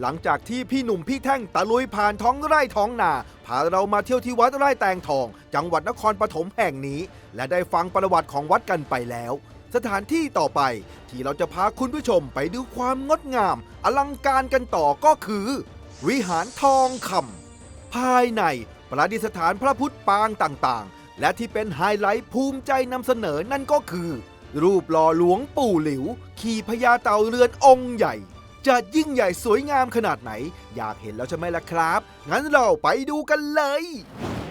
หลังจากที่พี่หนุ่มพี่แท่งตะลุยผ่านท้องไร่ท้องนาพาเรามาเที่ยวที่วัดไร่แตงทอง จังหวัดนครปฐมแห่งนี้ และได้ฟังประวัติของวัดกันไปแล้ว สถานที่ต่อไปที่เราจะพาคุณผู้ชมไปดูความงดงาม อลังการกันต่อก็คือ วิหารทองคำภายในประดิษฐานพระพุทธปางต่างๆ และที่เป็นไฮไลท์ภูมิใจนำเสนอนั่นก็คือ รูปหล่อหลวงปู่หลิว ขี่พญาเต่าเรือนองค์ใหญ่ จะยิ่งใหญ่สวยงามขนาดไหน อยากเห็นแล้วใช่ไหมล่ะครับ งั้นเราไปดูกันเลย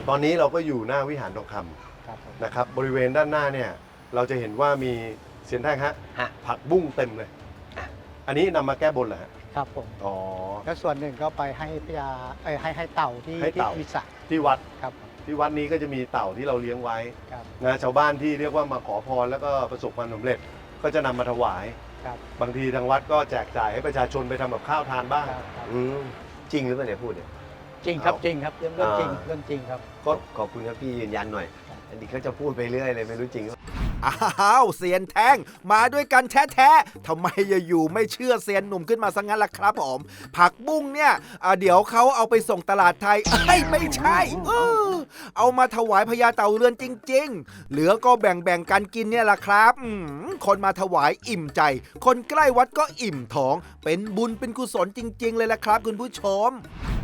ตอนนี้เราก็อยู่หน้าวิหารทองคำครับผมนะครับบริเวณด้านหน้าเนี่ยเราจะเห็นว่ามีเสียนแท่งฮะฮะ ผักบุ้งเต็มเลย อันนี้นำมาแก้บนเหรอฮะครับผม อ๋อ แล้วส่วนหนึ่งก็ไปให้พญาเอ้ยให้ให้เต่าที่ให้ที่เต่า วิสระที่วัดครับผมที่วัดนี้ก็จะมีเต่าที่เราเลี้ยงไว้ครับ นะชาวบ้านที่เรียกว่ามาขอพรแล้วก็ประสบความสำเร็จก็จะนำมาถวาย ครับบางทีทางวัดก็แจกจ่ายให้ประชาชนไปทำกับข้าวทานบ้างครับครับอืมจริงหรือเปล่าเนี่ยพูดเนี่ย จริงครับเอาจริงครับเรื่องเรื่องจริงอ่า เรื่องจริงครับ ก็ขอบคุณครับพี่ยืนยันหน่อย อันนี้เขาจะพูดไปเรื่อยเลยไม่รู้จริงหรือเปล่า อ้าวเซียนแท่งมาด้วยกันแท้ๆทำไมอยู่ๆไม่เชื่อเซียนหนุ่มขึ้นมาซะงั้นล่ะครับผม ผักบุ้งเนี่ยอ่าเดี๋ยวเขาเอาไปส่งตลาดไทยเอ้ยไม่ใช่เออเอามาถวายพญาเต่าเรือนจริง ๆ เหลือก็แบ่งๆกันกินเนี่ยแหละครับอืมคนมาถวายอิ่มใจ คนใกล้วัดก็อิ่มท้อง เป็นบุญเป็นกุศลจริง ๆ เลยละครับ คุณผู้ชม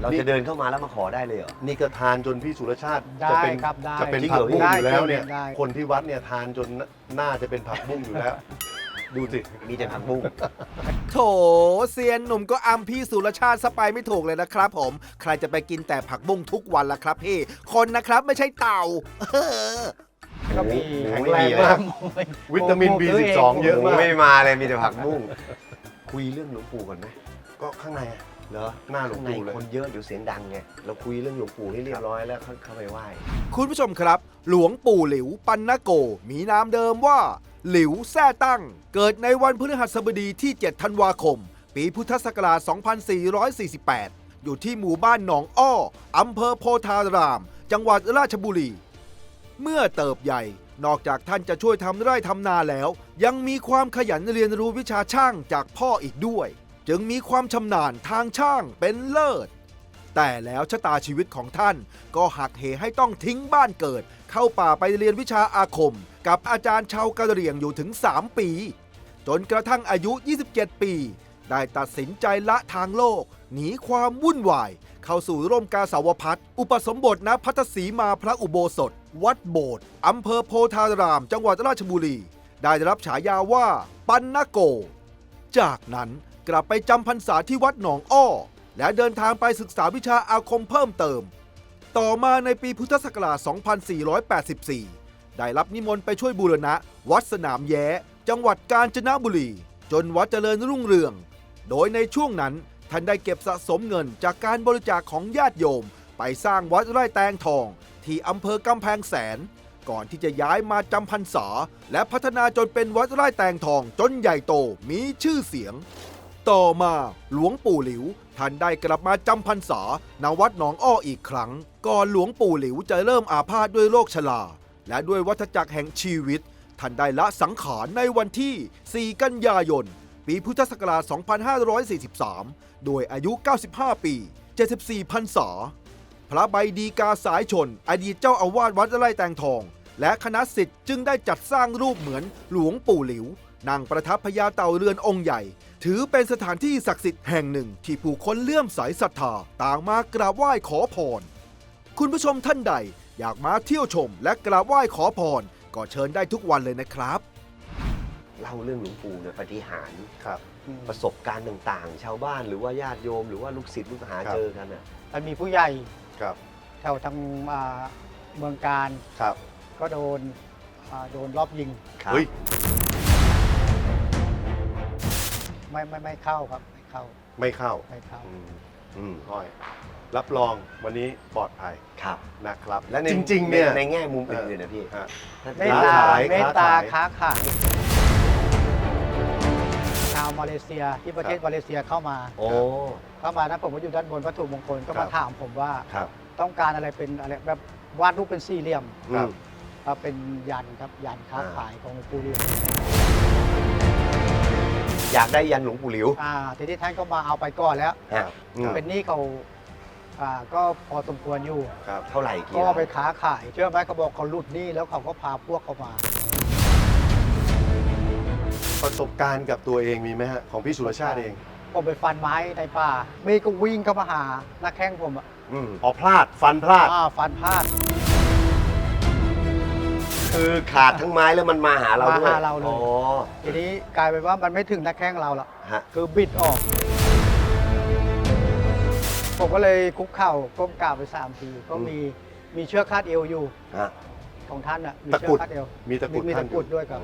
เราจะเดินเข้ามาแล้วมาขอได้เลยเหรอ นี่ก็ทานจนพี่สุรชาติได้จะเป็นครับได้จะเป็นจริงผัเหรกอบุ้งได้อยู่แล้วเนี่ยได้คนที่วัดเนี่ยทานจนหน้าจะเป็นผักบุ้งอยู่แล้ว ดูสิ มีแต่ผักบุ้ง โถเซียนหนุ่มก็อัมพี่สุรชาติสไปไม่ถูกเลยนะครับผม ใครจะไปกินแต่ผักบุ้งทุกวันล่ะครับพี่ คนนะครับไม่ใช่เต่า เออ ก็มีหมูแข็งไม่แรงมีเลยมาก วิตามิน B12 เยอะหมูมาก ไม่มาเลยมีแต่ผักบุ้ง คุยเรื่องหลวงปู่ก่อนไหมก็ข้างในอะ เหรอหน้าหลวงข้างในปู่เลยคนเยอะเดี๋ยวเสียงดังไงเราคุยเรื่องหลวงปู่ให้เรียบร้อยแล้วเข้าเข้าไปไหว้คุณผู้ชมครับ หลวงปู่หลิวปันนโก มีนามเดิมว่า หลิวแซ่ตั้ง เกิดในวันพฤหัสบดีที่ 7 ธันวาคม ปีพุทธศักราช 2448 อยู่ที่หมู่บ้านหนองอ้ออำเภอโพธาราม จังหวัดราชบุรี เมื่อเติบใหญ่นอกจากท่านจะช่วยทำไร่ทำนาแล้ว ยังมีความขยันเรียนรู้วิชาช่างจากพ่ออีกด้วย จึงมีความชำนาญทางช่างเป็นเลิศ แต่แล้วชะตาชีวิตของท่านก็หักเหให้ต้องทิ้งบ้านเกิด เข้าป่าไปเรียนวิชาอาคม กับอาจารย์ชาวกะเหรี่ยงอยู่ถึง 3 ปี จนกระทั่งอายุ 27 ปี ได้ตัดสินใจละทางโลก หนีความวุ่นวาย เข้าสู่ร่มกาสาวพัฒน์อุปสมบทณพัทสีมาพระอุโบสถ วัดโบสถ์อำเภอโพธาราม จังหวัดราชบุรี ได้รับฉายาว่าปันนโก จากนั้น กลับไปจำพรรษาที่วัดหนองอ้อ และเดินทางไปศึกษาวิชาอาคมเพิ่มเติม ต่อมาในปีพุทธศักราช 2484 ได้รับนิมนต์ไปช่วยบูรณะ วัดสนามแย้ จังหวัดกาญจนบุรี จนวัดเจริญรุ่งเรือง โดยในช่วงนั้นท่านได้เก็บสะสมเงินจากการบริจาคของญาติโยม ไปสร้างวัดไร่แตงทอง ที่อำเภอกำแพงแสน ก่อนที่จะย้ายมาจำพรรษา และพัฒนาจนเป็นวัดไร่แตงทองจนใหญ่โตมีชื่อเสียง ต่อมาหลวงปู่หลิว ท่านได้กลับมาจำพรรษาณวัดหนองอ้ออีกครั้ง ก่อนหลวงปู่หลิวจะเริ่มอาพาธด้วยโรคชรา และด้วยวัฏจักรแห่งชีวิต ท่านได้ละสังขารในวันที่ 4 กันยายน ปีพุทธศักราช 2543 โดยอายุ 95 ปี 74พรรษา พระใบดีกาสายชน อดีตเจ้าอาวาสวัดไร่แตงทอง และคณะสิทธิ์จึงได้จัดสร้างรูปเหมือนหลวงปู่หลิวนั่งประทับพญาเต่าเรือนองค์ใหญ่ ถือเป็นสถานที่ศักดิ์สิทธิ์แห่งหนึ่งที่ผู้คนเลื่อมใสศรัทธาต่างมากราบไหว้ขอพร คุณผู้ชมท่านใดอยากมาเที่ยวชมและกราบไหว้ขอพร ก็เชิญได้ทุกวันเลยนะครับ เล่าเรื่องหลวงปู่เนี่ยปฏิหารย์ครับอืมประสบการณ์ต่างๆ ชาวบ้านหรือว่าญาติโยม หรือว่าลูกศิษย์ลูกหาครับ เจอกันอะมันมีผู้ใหญ่ครับแถวทางอ่าเมืองการครับก็โดนอ่าโดนรอบยิง ครับเฮ้ย ไม่ไม่ไม่เข้าครับไม่เข้าไม่เข้าไม่เข้า อืมอืมห้อย รับรองวันนี้ปลอดภัยครับนะครับ และในจริง ๆ เนี่ย ในในแง่มุมอื่นๆนะพี่ฮะ ถ้าเมตตาค้าขายเมตตาค้าค้าขายขายชาวมาเลเซียที่ประเทศมาเลเซียเข้ามา โอ้ เข้ามานะผมก็อยู่ด้านบนวัตถุมงคลก็ครัมาบ ถามผมว่าครับต้องการอะไรเป็นอะไรแบบวาดรูปเป็นสี่เหลี่ยมครับครับเป็นยันครับยันค้าอ่า ขายของหลวงปู่เรียน อยากได้ยันหลวงปู่หลิว อ่าทีนี้ท่านก็มาเอาไปก่อนแล้วฮะอืม เป็นหนี้เขาอ่าก็พอสมควรอยู่ ครับเท่าไหร่กี่ก็ล้านไปค้าขายเชื่อไหมเขาบอกเขาหลุดหนี้แล้วเขาก็พาพวกเขามาประสบการณ์กับตัวเองมีไหมฮะ ของพี่สุรชาติเองผมไปฟันไม้ในป่ามีก็วิ่งเข้ามาหานักแข้งผมอะอืมอ๋อพลาดฟันพลาด อ่าฟันพลาด คือขาดทั้งไม้แล้วมันมาหาเราด้วยมาหาเราเลย อ๋อ ทีนี้กลายเป็นว่ามันไม่ถึงนักแข้งเราละฮะ คือบิดออก ผมก็เลยคุกเข่าก้มกราบไปสามที ก็มีมีเชือกคาดเอวอยู่ฮะ ของท่านอะมีตะเชืกรุอดกคาดเอวมีตะกรุดมีท่าตะนกรุดด้วยครับ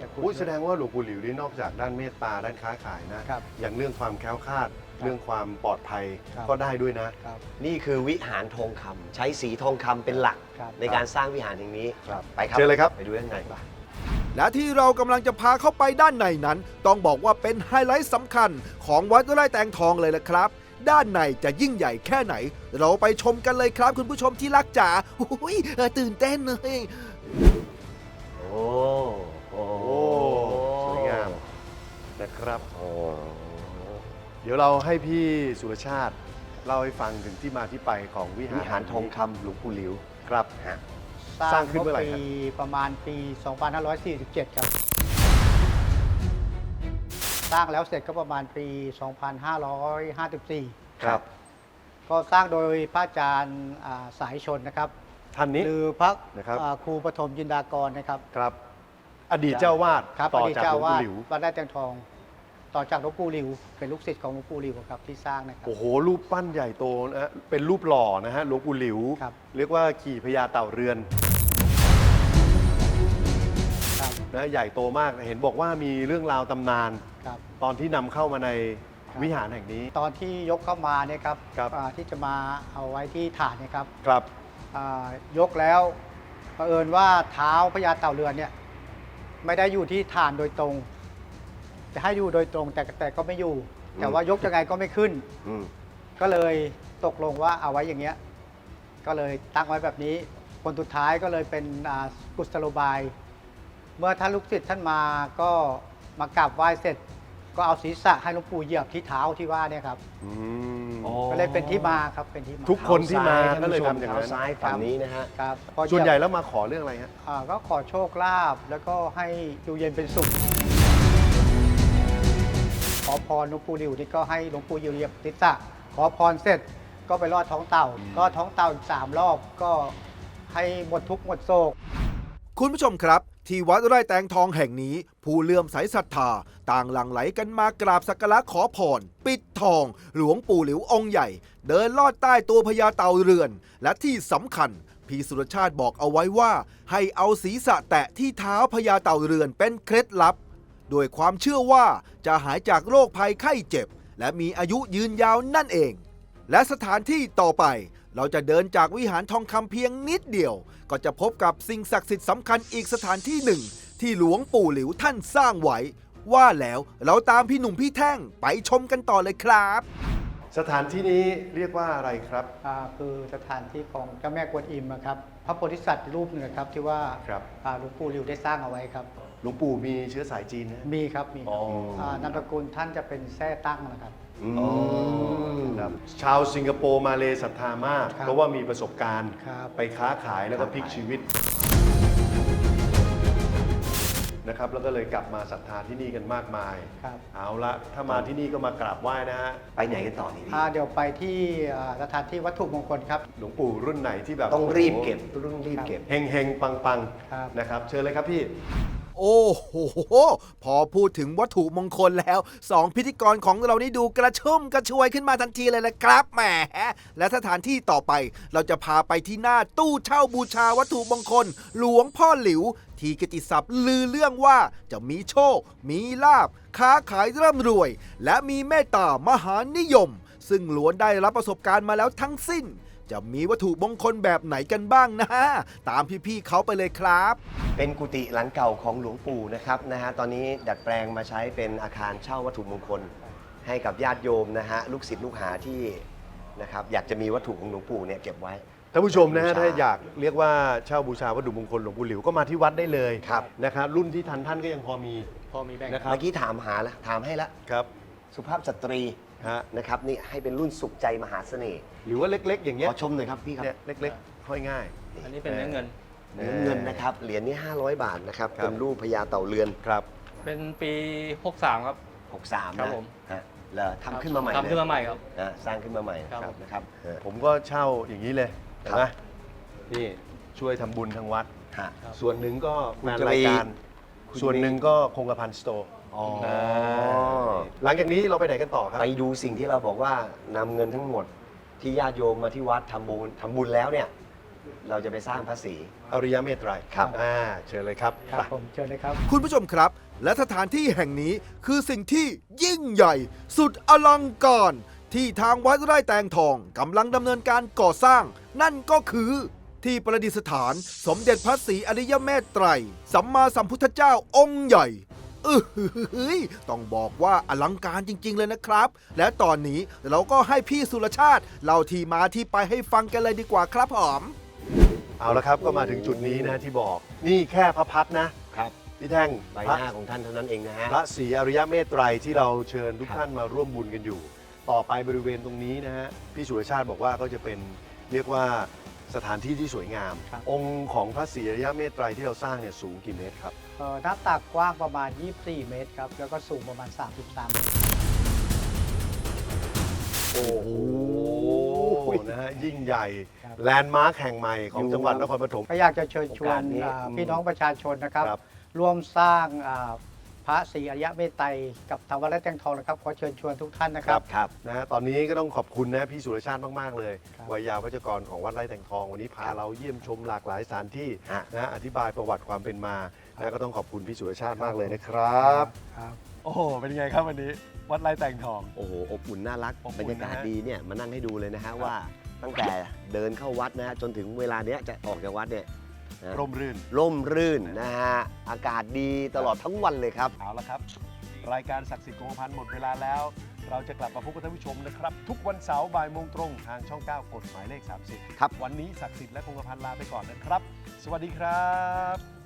ตะกรุดอุ้ยแสดงว่าหลวงปู่หลิวนี่นอกจากด้านเมตตาด้านค้าขายนะครับ อย่างเรื่องความแคล้วคลาด เรื่องความปลอดภัยครับก็ได้ด้วยนะครับนี่คือวิหารทองคำใช้สีทองคำเป็นหลักครับในการสร้างวิหารแห่งนี้ครับไปครับเชิญเลยครับไปดูข้างในป่ะและที่เรากำลังจะพาเข้าไปด้านในนั้น ต้องบอกว่าเป็นไฮไลท์สำคัญของวัดไร่แตงทองเลยละครับ ด้านในจะยิ่งใหญ่แค่ไหน เราไปชมกันเลยครับ คุณผู้ชมที่รักจ๋าอุ้ยเออตื่นเต้นเลยโอ้โอ้โอ้สวยงามนะครับโอ้ เดี๋ยวเราให้พี่สุรชาติเล่าให้ฟังถึงที่มาที่ไปของวิหารวิหารทองคำหลวงปู่หลิวครับ ฮะ สร้างขึ้นเมื่อไหร่ครับ ปีประมาณปี 2547 ครับ สร้างแล้วเสร็จก็ประมาณปี 2554 ครับ ก็สร้างโดยพระอาจารย์อ่าสายชนนะครับ ท่านนี้ หรือพระนะครับ อ่าครูปฐมยินดากรนะครับครับ อดีตเจ้าวาดครับต่อดีจากเจ้าหลวงว่าปู่ดหลิว วัดได้แตงทอง ต่อจากหลวงปู่หลิว เป็นลูกศิษย์ของหลวงปู่หลิวครับที่สร้างนะครับ โอ้โห รูปปั้นใหญ่โตนะฮะเป็นรูปหล่อนะฮะหลวงปู่หลิว ครับ เรียกว่าขี่พญาเต่าเรือนครับนะใหญ่โตมากเห็นบอกว่ามีเรื่องราวตำนาน ครับ ตอนที่นำเข้ามาในครับ วิหารแห่งนี้ ตอนที่ยกเข้ามาเนี่ยครับครับ อ่าที่จะมาเอาไว้ที่ฐานเนี่ยครับครับ อ่ายกแล้วเผอิญว่าเท้าพญาเต่าเรือนเนี่ยไม่ได้อยู่ที่ฐานโดยตรง จะให้อยู่โดยตรงแต่แต่ก็ไม่อยู่ แต่ว่ายกยังไงก็ไม่ขึ้น อืมก็เลยตกลงว่าเอาไว้อย่างเงี้ย ก็เลยตั้งไว้แบบนี้ คนสุดท้ายก็เลยเป็นอ่ากุศโลบาย เมื่อท่านลูกศิษย์ท่านมาก็มากราบไหว้เสร็จ ก็เอาศีรษะให้หลวงปู่เหยียบที่เท้าที่ว่าเนี่ยครับ อืมอ๋อ ก็เลยเป็นที่มาครับเป็นที่มาทุกคนที่มาเท้ซ้ก็เลยท่ทำอย่างนั้น เท้ซ้ายฝั่งนี้นะฮะ ครับพอเยียบส่วนใหญ่แล้วมาขอเรื่องอะไรฮะ อ่าก็ขอโชคลาภแล้วก็ให้อยู่เย็นเป็นสุข ขอพรหลวงปู่หลิวนี่ก็ให้หลวงปู่หลิวเหยียบติสะขอพรเสร็จก็ไปรอดท้องเต่า ก็ท้องเต่าอีกสามรอบก็ให้หมดทุกข์หมดโศก คุณผู้ชมครับ ที่วัดไร่แตงทองแห่งนี้ ผู้เลื่อมใสศรัทธา ต่างหลั่งไหลกันมากราบสักการะขอพร ปิดทอง หลวงปู่หลิวองค์ใหญ่ เดินลอดใต้ตัวพญาเต่าเรือน และที่สำคัญ พี่สุรชาติบอกเอาไว้ว่า ให้เอาศีรษะแตะที่เท้าพญาเต่าเรือนเป็นเคล็ดลับ โดยความเชื่อว่าจะหายจากโรคภัยไข้เจ็บ และมีอายุยืนยาวนั่นเอง และสถานที่ต่อไปเราจะเดินจากวิหารทองคำเพียงนิดเดียว ก็จะพบกับสิ่งศักดิ์สิทธิ์สำคัญอีกสถานที่หนึ่ง ที่หลวงปู่หลิวท่านสร้างไว้ ว่าแล้วเราตามพี่หนุ่มพี่แท่งไปชมกันต่อเลยครับ สถานที่นี้เรียกว่าอะไรครับ อ่าคือสถานที่ของเจ้าแม่กวนอิมนะครับ พระโพธิสัตว์รูปหนึ่งนะครับที่ว่าครับ อ่าหลวงปู่หลิวได้สร้างเอาไว้ครับ หลวงปู่มีเชื้อสายจีนนะ มีครับมีคอ๋รับออ่านามสกุลท่านจะเป็นแท่ตั้งนะครับอืมอ๋อครับชาวสิงคโปร์มาเลศรัทธามาก ครับเพราะว่ามีประสบการณ์ครับ ไปค้าขายแล้วก็พลิกชีวิตนะครับแล้วก็เลยกลับมาศรัทธาที่นี่กันมากมาย ครับเอาละถ้ามาที่นี่ก็มากราบไหว้นะฮะไปไหนกันต่อนี่พี่ อ่าเดี๋ยวไปที่อ่าสถานที่วัตถุมงคลครับ หลวงปู่รุ่นไหนที่แบบต้องรีบเก็บต้องรีบเก็บ เฮงเฮงปังปังๆครับนะครับ เชิญเลยครับพี่ โอ้โห พอพูดถึงวัตถุมงคลแล้วสองพิธีกรของเรานี่ดูกระชุ่มกระชวยขึ้นมาทันทีเลยละครับแหมและสถานที่ต่อไป เราจะพาไปที่หน้าตู้เช่าบูชาวัตถุมงคล หลวงพ่อหลิว ที่กิตติศัพท์ลือเรื่องว่าจะมีโชค มีลาบ ค้าขายร่ำรวย และมีเมตตามหานิยม ซึ่งล้วนได้รับประสบการณ์มาแล้วทั้งสิ้น จะมีวัตถุมงคลแบบไหนกันบ้างนะ ตามพี่ๆเขาไปเลยครับ เป็นกุฏิหลังเก่าของหลวงปู่นะครับนะฮะตอนนี้ดัดแปลงมาใช้เป็นอาคารเช่าวัตถุมงคล ให้กับญาติโยมนะฮะลูกศิษย์ลูกหาที่นะครับอยากจะมีวัตถุของหลวงปู่เนี่ยเก็บไว้ ท่านผู้ชมนะฮะบูชาถ้าอยากเรียกว่าเช่าบูชาวัตถุมงคลหลวงปู่หลิวก็มาที่วัดได้เลยครับ นะครับรุ่นที่ทันท่านก็ยังพอมีพอมีแบ่งนะครับเมื่อกี้ถามหาแล้วถามให้แล้วครับ สุภาพสตรี ฮะนะครับนี่ให้เป็นรุ่นสุขใจมหาเสน่ห์หรือว่าเล็ก ๆ อย่างเงี้ยขอชมหน่อยครับพี่ครับ เนี่ยเล็กๆห้อยง่าย อันนี้เป็นเนื้อเงินเออเนื้อเงินนะครับ เหรียญนี้ 500 บาทนะครับ ครับ เป็นรูปพญาเต่าเรือน ครับ เป็นปี 63 ครับ 63 ครันะบผม ฮะแล้วทำขึ้นมาใหม่ทำขึ้นมาใหม่ครับ นะสร้างขึ้นมาใหม่ครับ นะครับฮะ ผมก็เช่าอย่างนี้เลยเห็นไหมครับ นี่ช่วยทำบุญทางวัด ฮะ ครับ ส่วนหนึ่งก็คุณงานจะรายการ คุณส่วนหนึ่งก็คงกระพันสโตร์ อ๋อหลังจากนี้เราไปไหนกันต่อครับ ไปดูสิ่งที่เราบอกว่านำเงินทั้งหมดที่ญาติโยมมาที่วัดทำบุญทำบุญแล้วเนี่ย เราจะไปสร้างพระศรี อริยเมตไตรครับ อ่าเชิญเลยครับครับไปผมเชิญเลยครับ คุณผู้ชมครับ และสถานที่แห่งนี้คือสิ่งที่ยิ่งใหญ่ สุดอลังการที่ทางวัดไร่แตงทองกำลังดำเนินการก่อสร้าง นั่นก็คือที่ประดิษฐานสมเด็จพระศรีอริยเมตไตรสัมมาสัมพุทธเจ้าองค์ใหญ่ เออหือต้องบอกว่าอลังการจริง ๆ เลยนะครับ และตอนนี้เราก็ให้พี่สุรชาติเล่าที่มาที่ไปให้ฟังกันเลยดีกว่าครับผมเอาละครับก็มาถึงจุดนี้นะที่บอกนี่แค่พระพัดนะครับพี่แท่งใบพระหน้าของท่านเท่านั้นเองนะฮะพระศรีอริยเมตไตรที่เราเชิญทุกท่านมาร่วมบุญกันอยู่ ต่อไปบริเวณตรงนี้นะฮะพี่สุรชาติบอกว่าก็จะเป็นเรียกว่าสถานที่ที่สวยงามครับองค์ของพระศรีอริยเมตไตรที่เราสร้างเนี่ยสูงกี่เมตรครับ เอ่อหน้าตักกว้างประมาณ 24 เมตรครับ แล้วก็สูงประมาณ 33 เมตร โอ้โหนะฮะยิ่งใหญ่ ครับ แลนด์มาร์คแห่งใหม่ของจังหวัดนครปฐม ก็อยากจะเชิญชวโอกานสนี้อ่าอืมพี่น้องประชาชนนะครับ ครับ ร่วมสร้างอ่าพระศรีอริยเมตไตรกับทางวัดไร่แตงทองนะครับ ขอเชิญชวนทุกท่านนะครับ ครับนะฮะตอนนี้ก็ต้องขอบคุณนะพี่สุรชาติมาก ๆ เลยครับ วัยยาวัจกรของวัดไร่แต่งทอง วันนี้พาเราเยี่ยมชมหลากหลายสถานที่ฮะ นะฮะอธิบายประวัติความเป็นมา นะก็ต้องขอบคุณพี่สุรชาติมากเลยนะครับ ครับ โอ้โห เป็นไงครับวันนี้ วัดไร่แต่งทอง โอ้โห อบอุ่นน่ารัก อบอุ่นบรรยากาศนะฮะดีเนี่ยมานั่งให้ดูเลยนะฮะว่าตั้งแต่เดินเข้าวัดนะฮะจนถึงเวลาเนี้ยจะออกจากวัดเนี่ยนะร่มรื่น ร่มรื่นนะฮะอากาศดีตลอดทั้งวันเลยครับ เอาละครับ รายการศักดิ์สิทธิ์คงกระพันหมดเวลาแล้ว เราจะกลับมาพบกับท่านผู้ชมนะครับ ทุกวันเสาร์บ่ายโมงตรงทางช่อง 9 กฎหมายเลข 30 ครับ วันนี้ศักดิ์สิทธิ์และคงกระพันลาไปก่อนนะครับ สวัสดีครับ